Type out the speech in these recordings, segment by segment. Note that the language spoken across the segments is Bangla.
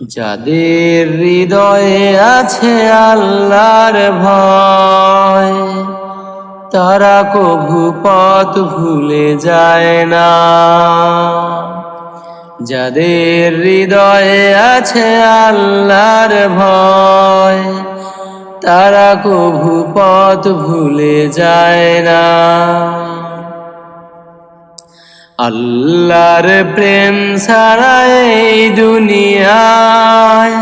যাদের হৃদয়ে আছে আল্লাহর ভয়, তারা কভু পথ ভুলে যায় না। যাদের হৃদয়ে আছে আল্লাহর ভয়, তারা কভু পথ ভুলে যায় না। আল্লাহর প্রেম ছাড়া এই দুনিয়ায়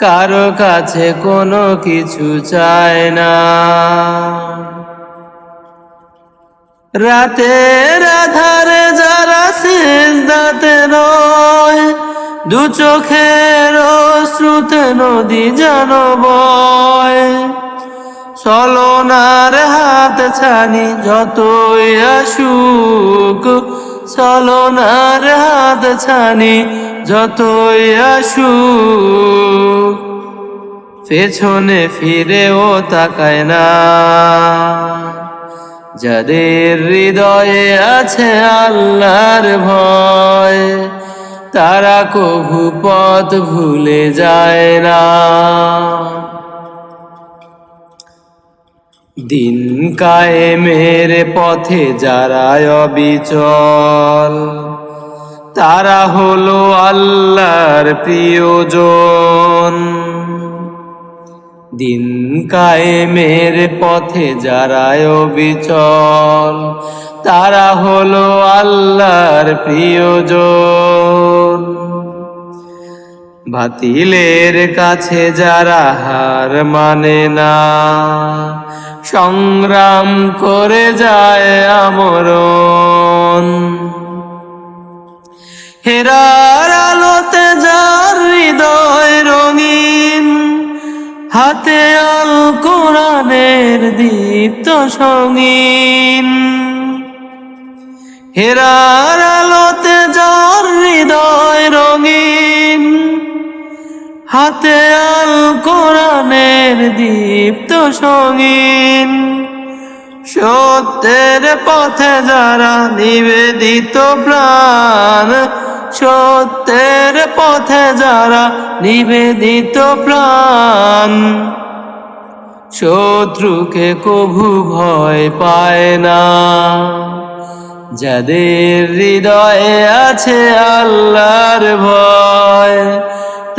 কারও কাছে কোনো কিছু চায় না। রাতের আধারে যারা সিজদাতে রয়, দু চোখের শ্রুতে নদী যেন বয়। চলনার হাত ছানি যতই আসুক চলনার হাত ছানি যতই আসুক, পেছনে ফিরেও তাকায় না। যাদের হৃদয়ে আছে আল্লাহর ভয়, তারা কভু পথ ভুলে যায় না। দিন কায়েমের পথে যারা অবিচল, তারা হলো আল্লাহর প্রিয়জন। দিন কায়েমের পথে যারা অবিচল, তারা হলো আল্লাহর প্রিয়জন। বাতিলের কাছে যারা হার মানে না সংগ্রাম করে যায় আমরণ। হেরার আলোতে যার হৃদয় রঙিন, হাতে আল কোরআনের দীপ্ত সঙ্গীন। হেরার আলোতে যার হৃদয় রঙিন হাতে আল কোরআনের দীপ্ত সঙ্গীন। সত্যের পথে যারা নিবেদিত প্রাণ, সত্যের পথে যারা নিবেদিত প্রাণ। শত্রুকে কভু ভয় পায় না। যাদের হৃদয়ে আছে আল্লাহর ভয়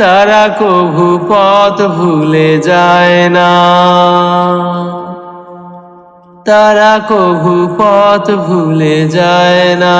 তারা কভু পথ ভুলে যায় না। তারা কভু পথ ভুলে যায় না।